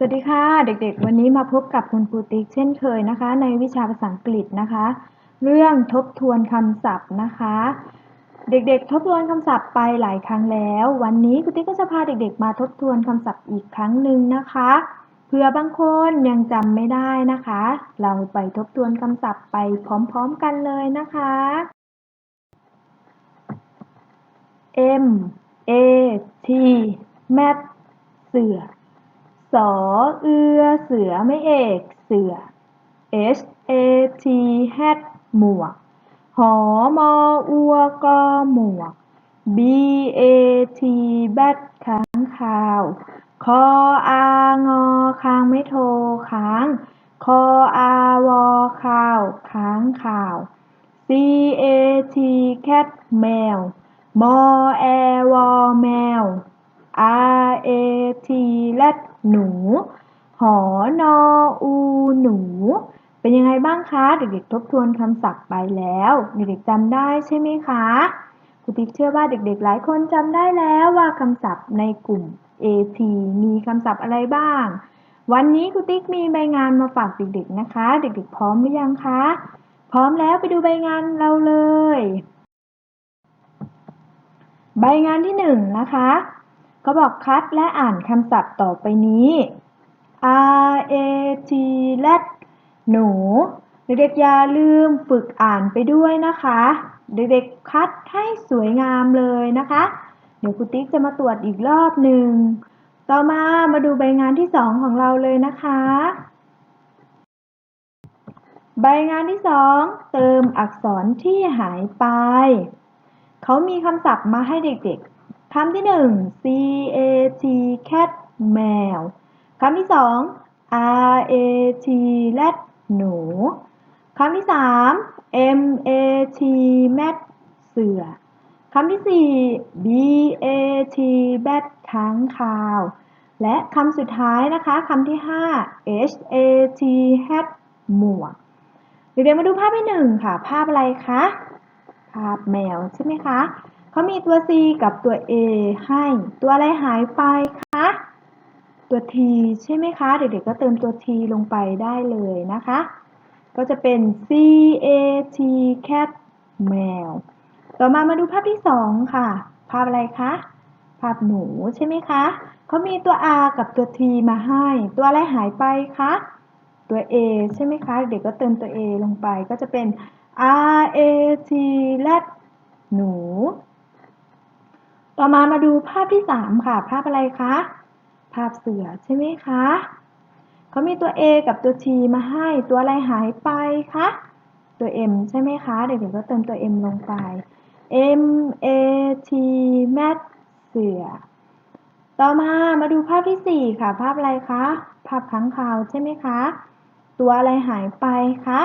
สวัสดีค่ะ เด็กๆ วันนี้มาพบกับคุณครูติ๊กเช่นเคยนะคะ ในวิชาภาษาอังกฤษนะคะ เรื่องทบทวนคำศัพท์นะคะ เด็กๆ ทบทวนคำศัพท์ไปหลายครั้งแล้ว วันนี้ครูติ๊กก็จะพาเด็กๆ มาทบทวนคำศัพท์อีกครั้งหนึ่งนะคะเผื่อบางคนยังจำไม่ได้นะคะ เราไปทบทวนคำศัพท์ไปพร้อมๆกันเลยนะคะ M A T mat เสือ สอเอือเสือไม่เอกเสือ H A T hat หมวก หอมออัวกอหมวก B A T bat ค้างคาว คออางอค้างไม่โทค้าง คออาวอข้าวค้างข่าว C A T cat แมว มอแอวอแมว R A T แร ดหนู หอนออูหนู เป็นยังไงบ้างคะ เด็กๆ ทบทวนคำศัพท์ไปแล้ว เด็กๆจำได้ใช่ไหมคะครูติ๊กเชื่อว่าเด็กๆ หลายคนจำได้แล้วว่าคำศัพท์ในกลุ่ม AT มีคำศัพท์อะไรบ้าง วันนี้ครูติ๊กมีใบงานมาฝากเด็กๆ นะคะ เด็กๆ พร้อมหรือยังคะ พร้อมแล้วไปดูใบงานเราเลย ใบงานที่หนึ่งนะคะ เขาบอกคัดและอ่านคำศัพท์ต่อไปนี้ R A T แรดหนู เด็กๆอย่าลืมฝึกอ่านไปด้วยนะคะ เด็กๆคัดให้สวยงามเลยนะคะ เดี๋ยวครูติ๊กจะมาตรวจอีกรอบหนึ่ง ต่อมามาดูใบงานที่สองของเราเลยนะคะ ใบงานที่สองเติมอักษรที่หายไป เขามีคำศัพท์มาให้เด็กๆ คำที่หนึ่ง C A T cat แมว คำที่สอง R A T แรดหนู คำที่สาม M A T mat เสือ คำที่สี่ B A T bat ค้างคาว และคำสุดท้ายนะคะคำที่ห้า H A T hat หมวก เดี๋ยวมาดูภาพที่หนึ่งค่ะ ภาพอะไรคะ ภาพแมวใช่ไหมคะ เขามีตัว C กับตัว A ให้ ตัวอะไรหายไปคะ ตัว T ใช่ไหมคะ เด็กๆก็เติมตัว T ลงไปได้เลยนะคะ ก็จะเป็น C A T cat แมว ต่อมามาดูภาพที่สองค่ะ ภาพอะไรคะ ภาพหนูใช่ไหมคะ เขามีตัว R กับตัว T มาให้ ตัวอะไรหายไปคะ ตัว A ใช่ไหมคะ เด็กก็เติมตัว A ลงไป ก็จะเป็น R A T แรดหนู ต่อมามาดูภาพที่สามค่ะ ภาพอะไรคะ ภาพเสือใช่ไหมคะเขามีตัว A กับตัว T มาให้ตัวอะไรหายไปคะตัว M ใช่ไหมคะ เด็กๆก็เติมตัว M ลงไป M A T mat เสือ ต่อมามาดูภาพที่สี่ค่ะ ภาพอะไรคะ ภาพค้างคาวใช่ไหมคะ ตัวอะไรหายไปคะ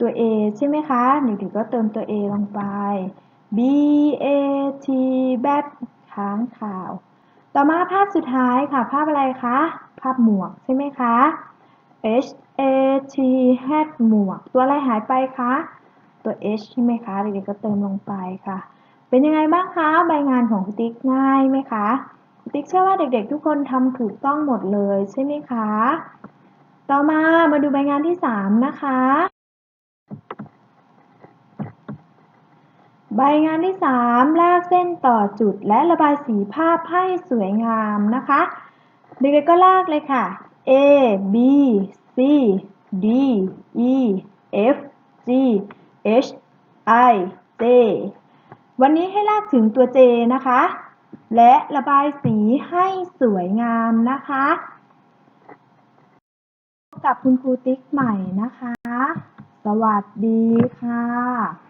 ตัว A ใช่ไหมคะ เด็กๆก็เติมตัว A ลงไป B A T bat ค้างคาว ต่อมาภาพสุดท้ายค่ะ ภาพอะไรคะ ภาพหมวกใช่ไหมคะ H A T hat หมวก ตัวอะไรหายไปคะ ตัว H ใช่ไหมคะ เด็กๆก็เติมลงไปค่ะ เป็นยังไงบ้างคะ ใบงานของคุณติ๊กง่ายไหมคะคุณติ๊กเชื่อว่าเด็กๆ ทุกคนทำถูกต้องหมดเลยใช่ไหมคะ ต่อมามาดูใบงานที่ 3 นะคะ ใบงานที่ 3 ลากเส้นต่อจุดและระบายสีภาพให้สวยงามนะคะ เด็กๆก็ลากเลยค่ะ A B C D E F G H I J วันนี้ให้ลากถึงตัว J นะคะ และระบายสีให้สวยงามนะคะ กับคุณครูติ๊กใหม่นะคะ สวัสดีค่ะ